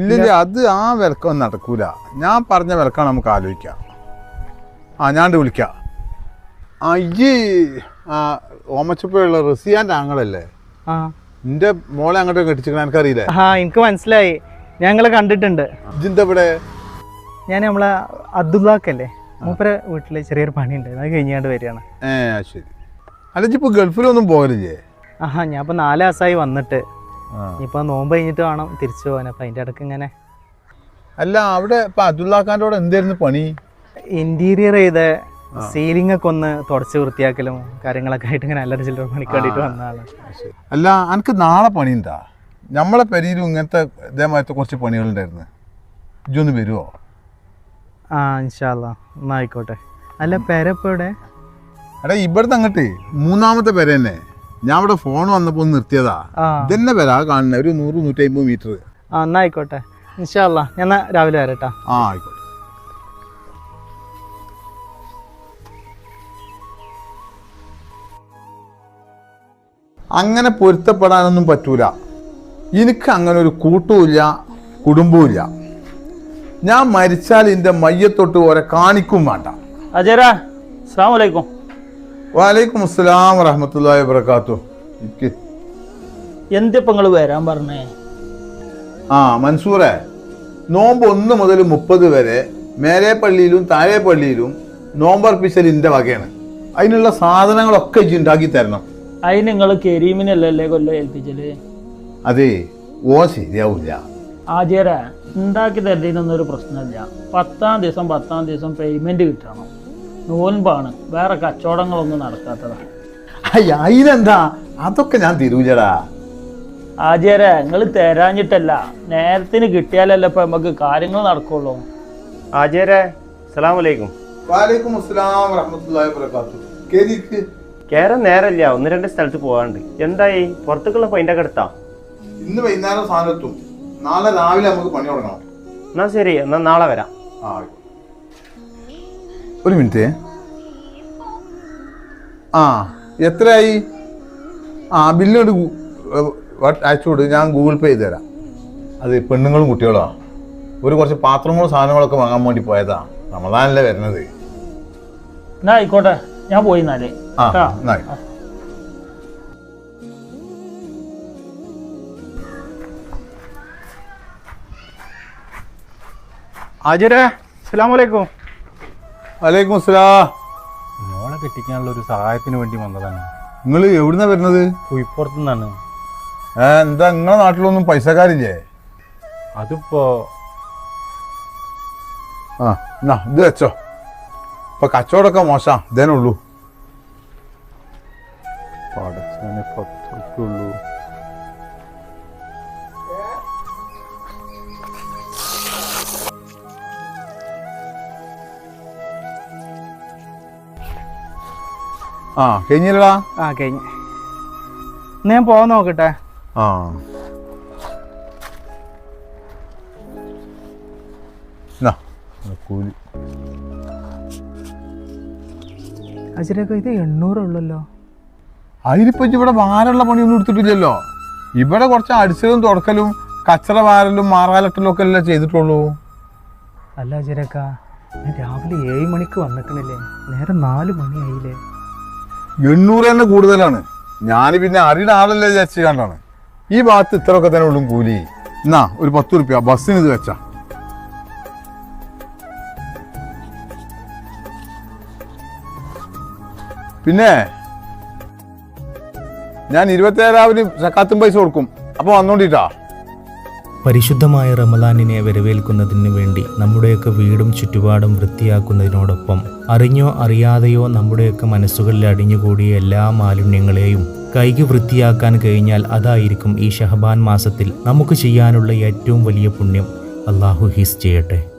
ഇല്ലില്ല. അത് ആ വിലക്കൊന്നും നടക്കൂല. ഞാൻ പറഞ്ഞ വിലക്കാണ് നമുക്ക് ആലോചിക്കാം. ആ ഞാണ്ട് വിളിക്കാം. ആ ഈ ആ ഓമച്ചപ്പുള്ള റസിയാന്റെ ആങ്ങളല്ലേ? നിന്റെ മോളെ അങ്ങോട്ട് കെട്ടിച്ചിരിക്കണ എനിക്കറിയില്ലേ? ആ എനിക്ക് മനസ്സിലായി. ഞങ്ങൾ കണ്ടിട്ടുണ്ട്. ഇജിന്റെ ഇവിടെ ഞാൻ നമ്മളെ അബ്ദുല്ലാക്കല്ലേ മൂപ്പരെ വീട്ടിൽ ചെറിയൊരു പണിയുണ്ട്. അത് കഴിഞ്ഞാണ്ട് വരികയാണ്. ഏ ശരി. അല്ല ഇപ്പൊ ഗൾഫിലൊന്നും പോകലില്ലേ? ആഹാ ഞാൻ ഇപ്പൊ നാല് ദിവസമായി വന്നിട്ട്. ഇനിയിപ്പോൾ നോമ്പ് കഴിഞ്ഞിട്ട് വേണം തിരിച്ചു പോകാൻ അപ്പം അതിന്റെ ഇടയ്ക്ക് ഇങ്ങനെ അല്ല അവിടെ ഇപ്പൊ എന്തായിരുന്നു പണി? ഇന്റീരിയർ ചെയ്ത് സീലിംഗ് ഒക്കെ ഒന്ന് തുടച്ച് വൃത്തിയാക്കലും കാര്യങ്ങളൊക്കെ ആയിട്ട് ഇങ്ങനെ അല്ലറ ചില്ലറ പണിക്ക് വേണ്ടിയിട്ട് വന്നതാണ്. അല്ല എനിക്ക് നാളെ പണി എന്താ നമ്മളെ പെരിയിലും ഇങ്ങനത്തെ ഇതേമാരത്തെ കുറച്ച് പണികളുണ്ടായിരുന്നു. ഇജൊന്ന് വരുമോ ആ ഇൻഷാല്ല എന്നായിക്കോട്ടെ അല്ല പെരപ്പോൾ ഇവിടെ എടാ ഇവിടുന്ന് അങ്ങോട്ട് മൂന്നാമത്തെ പെര തന്നെ. ഞാൻ ഇവിടെ ഫോൺ വന്നപ്പോൾ നിർത്തിയതാ. ഇതന്നെ വരാ കാണുന്ന. ഒരു നൂറ് നൂറ്റി അമ്പത് മീറ്റർ ആ എന്നായിക്കോട്ടെ ഇൻഷാല്ല ഞാൻ എന്നാ രാവിലെ വരട്ടാ ആ ആയിക്കോട്ടെ. അങ്ങനെ പൊരുത്തപ്പെടാനൊന്നും പറ്റൂല. എനിക്ക് അങ്ങനെ ഒരു കൂട്ടുമില്ല കുടുംബവുമില്ല ഞാൻ മരിച്ചാൽ എന്റെ മയ്യത്തൊട്ട് ഓരെ കാണിക്കും വേണ്ട. അജയരാ അസ്സാം വലൈക്കും വാലൈക്കും അസ്സലാം വറഹമത്തല്ലാ വബർക്കാത്തു എന്തിപ്പോ നിങ്ങൾ വരാൻ പറഞ്ഞേ? ആ മൻസൂറെ നോമ്പ് ഒന്ന് മുതൽ മുപ്പത് വരെ മേലെ പള്ളിയിലും താഴെ പള്ളിയിലും നോമ്പർപ്പിച്ചൽ ഇന്റെ വകയാണ്. അതിനുള്ള സാധനങ്ങളൊക്കെ ഉണ്ടാക്കി തരണം. അതിന് നിങ്ങൾ കരീമിനല്ലല്ലേ കൊല്ലം ഏൽപ്പിച്ചൽ? അതെ ഓ ശരിയാവില്ല ആചാര ഉണ്ടാക്കി തരുന്നതിനൊന്നും ഒരു പ്രശ്നമില്ല. പത്താം ദിവസം പത്താം ദിവസം പേയ്മെന്റ് കിട്ടണം. നോൻപാണ്. വേറെ കച്ചവടങ്ങളൊന്നും നടക്കാത്തതാണ് അയ്യ അതിനെന്താ അതൊക്കെ ഞാൻ തിരൂലടാ. ആചാരെ നിങ്ങൾ തരാഞ്ഞിട്ടല്ല. നേരത്തിന് കിട്ടിയാലല്ല ഇപ്പൊ നമുക്ക് കാര്യങ്ങൾ നടക്കുള്ളൂ. ആചാരെ അസ്സലാമു അലൈക്കും. വാലൈക്കും അസ്സലാം വറഹമത്തല്ലാഹി വബറകാത്തു കേരിക്ക് കേറാൻ നേരല്ല. ഒന്ന് രണ്ട് സ്ഥലത്ത് പോകാണ്ട് എന്തായി? പുറത്തേക്കുള്ള പൈന്റെ എടുത്താ? ഇന്ന് വൈകുന്നേരം സാധനത്തും നാളെ രാവിലെ നമുക്ക് പണി തുടങ്ങണം. എന്നാ ശരി. എന്നാ നാളെ വരാം. ആ ഒരു മിനിറ്റ്. ആ എത്രയായി? ആ ബില്ലോട് അയച്ചു കൊടു ഞാൻ ഗൂഗിൾ പേ ചെയ്ത് തരാം അത് പെണ്ണുങ്ങളും കുട്ടികളാ. ഒരു കുറച്ച് പാത്രങ്ങളും സാധനങ്ങളൊക്കെ വാങ്ങാൻ വേണ്ടി പോയതാ. നമ്മളാണല്ലേ വരുന്നത്. എന്നാ ആയിക്കോട്ടെ. ഞാൻ പോയി എന്നാലേ. ആ ട്ടാ. എന്നായി ആജുരേ അലൈക്കും. വലൈക്കും അസ്സലാം. മോളെ കെട്ടിക്കാനുള്ള ഒരു സഹായത്തിന് വേണ്ടി വന്നതാണ്. നിങ്ങൾ എവിടുന്നാ വരുന്നത്? കുയിപ്പുറത്തു നിന്നാണ് എന്താ നിങ്ങളെ നാട്ടിലൊന്നും പൈസക്കാരില്ലേ? അതിപ്പോ ആ എന്നാ ഇത് വെച്ചോ. ഇപ്പൊ കച്ചവടമൊക്കെ മോശാ ഇതേനുള്ളൂ ഉള്ളൂ. പടച്ചനെ ആ കഴിഞ്ഞില്ലടാ. ആ കഴിഞ്ഞ്. ഞാൻ പോവാൻ നോക്കട്ടെ. ആ. എന്നാ, കൂലി. അജിരൊക്കെ ഇത് എണ്ണൂറുള്ളല്ലോ അതിലിപ്പോ ഇവിടെ ഭാരമുള്ള പണിയൊന്നും എടുത്തിട്ടില്ലല്ലോ. ഇവിടെ കുറച്ച് അടിച്ചതും തുടക്കലും കച്ചറ വാരലും മാറാലട്ടലും ഒക്കെ അല്ലേ ചെയ്തിട്ടുള്ളൂ. അല്ല അജിരക്ക ഞാൻ രാവിലെ ഏഴ് മണിക്ക് വന്നിട്ടില്ലേ നേരെ നാല് മണിയായില്ലേ. എണ്ണൂറ് തന്നെ കൂടുതലാണ്. ഞാൻ പിന്നെ അറിയുന്ന ആളല്ലേ വിചാരിച്ചു കണ്ടാണ്. ഈ ഭാഗത്ത് ഇത്രയൊക്കെ തന്നെ ഉള്ളൂ കൂലി. എന്നാ ഒരു പത്ത് റുപ്യ ബസ്സിന് ഇത് വെച്ചാ. പിന്നെ ഞാൻ ഇരുപത്തേഴാവിന് സക്കാത്തും പൈസ കൊടുക്കും. അപ്പൊ വന്നോണ്ടിട്ടാ. പരിശുദ്ധമായ റമലാനിനെ വരവേൽക്കുന്നതിന് വേണ്ടി നമ്മുടെയൊക്കെ വീടും ചുറ്റുപാടും വൃത്തിയാക്കുന്നതിനോടൊപ്പം അറിഞ്ഞോ അറിയാതെയോ നമ്മുടെയൊക്കെ മനസ്സുകളിൽ അടിഞ്ഞുകൂടിയ എല്ലാ മാലിന്യങ്ങളെയും കൈകി വൃത്തിയാക്കാൻ കഴിഞ്ഞാൽ അതായിരിക്കും ഈ ഷഹബാൻ മാസത്തിൽ നമുക്ക് ചെയ്യാനുള്ള ഏറ്റവും വലിയ പുണ്യം. അള്ളാഹു ഹിസ് ചെയ്യട്ടെ.